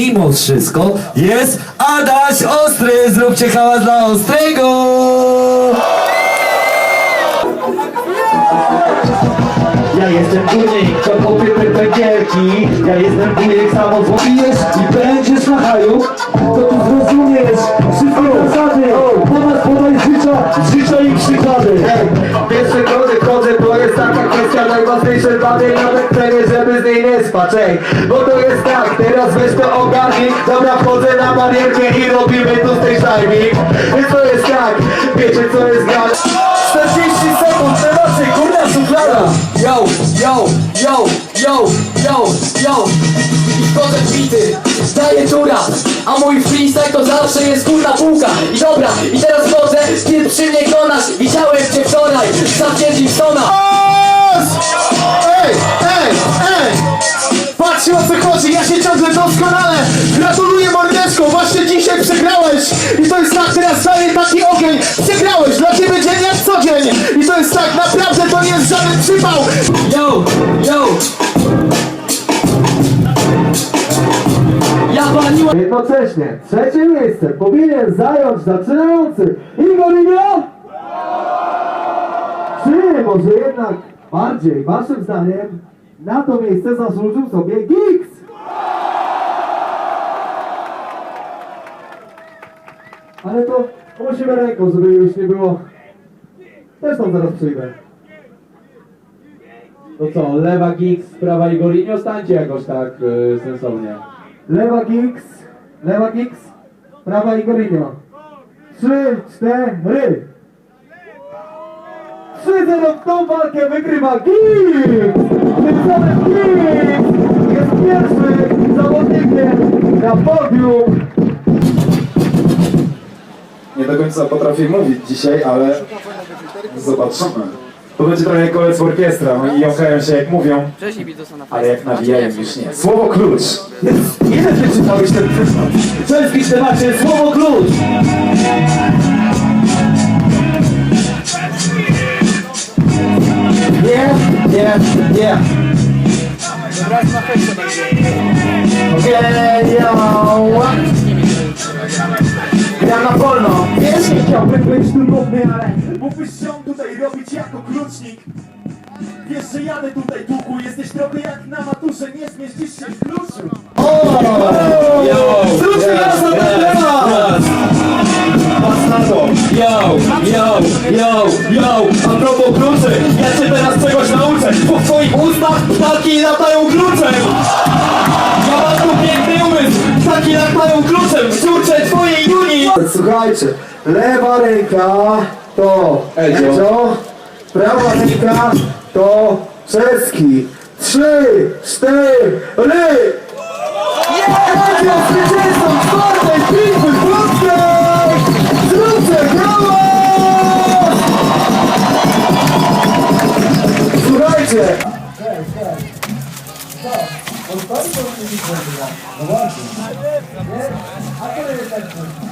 Mimo wszystko jest Adaś Ostry, zróbcie hałas dla Ostrego! Ja jestem górnik, co kopię pętelki Ja jestem wujek samozłopijesz i będziesz na haju To tu zrozumiesz. Wszystkie zasady Ponad podaj życia, życia i przykłady. Pierwsze kroczek chodzę, to jest taka kwestia Najważniejsze. Dane nawet cenię, żeby z niej nie spać. Ej, bo to teraz weź to ogarnij. Dobra, wchodzę na barierkę i robimy tu z tej timing I to jest tak, wiecie co jest grane 40 sekund, przemocy, kurna szuflada Yo, yo, yo, yo, yo, yo. I wchodzę w bity, daję tu rap A mój freestyle to zawsze jest kurna półka. I dobra, i teraz wchodzę, ty przy mnie konasz. Widziałem cię wczoraj, zawdzięcz Sona doskonale. Gratuluję mordeczko, właśnie dzisiaj przegrałeś. I to jest tak, teraz daję taki ogień. Przegrałeś, dla ciebie dzień jak co dzień. I to jest tak, naprawdę to nie jest żaden przypał. Yo, yo. Ja paliłem. Jednocześnie trzecie miejsce powinien zająć zaczynający Igor Inio? Czy może jednak bardziej, waszym zdaniem, na to miejsce zasłużył sobie Giggs? Ale to musimy ręką, żeby już nie było. Też tam zaraz przyjdę. To co, lewa Giggs, prawa Igorinio, stańcie jakoś tak y, sensownie. Lewa Giggs, lewa Giggs, prawa Igorinio. Trzy, cztery. 3-0 w tą walkę wygrywa Giggs! Tymczasem Giggs jest pierwszym zawodnikiem na podium. Do końca potrafię mówić dzisiaj, ale zobaczymy. To będzie trochę jak kolec orkiestra, no i jąkają się jak mówią, ale jak nawijają już nie. Słowo klucz. Ile przeczytałeś ten tekst? Co jest w ich temacie? Słowo klucz! Nie, nie, nie Okej, yo Ja na wolno nie chciałbym być tu ale mógłbyś się tutaj robić jako klucznik. Wiesz, że jadę tutaj długo, jesteś trochę jak na maturze, nie zmieścisz się w kluczu. Zróbmy raz na ten temat Patrz na to! Yo, yo, yo, yo, a propos kluczy, ja cię teraz czegoś nauczę, bo w twoich ustach ptaki latają kluczem! Ja mam tu piękny umysł, ptaki latają kluczem, wciurczę twojej Juni! Słuchajcie, lewa ręka to Edzio. Edzio, prawa ręka to Czeski. Trzy, cztery, Edzio zwycięzcą czwartej bitwy polskiej Zróbcie brawo Słuchajcie, No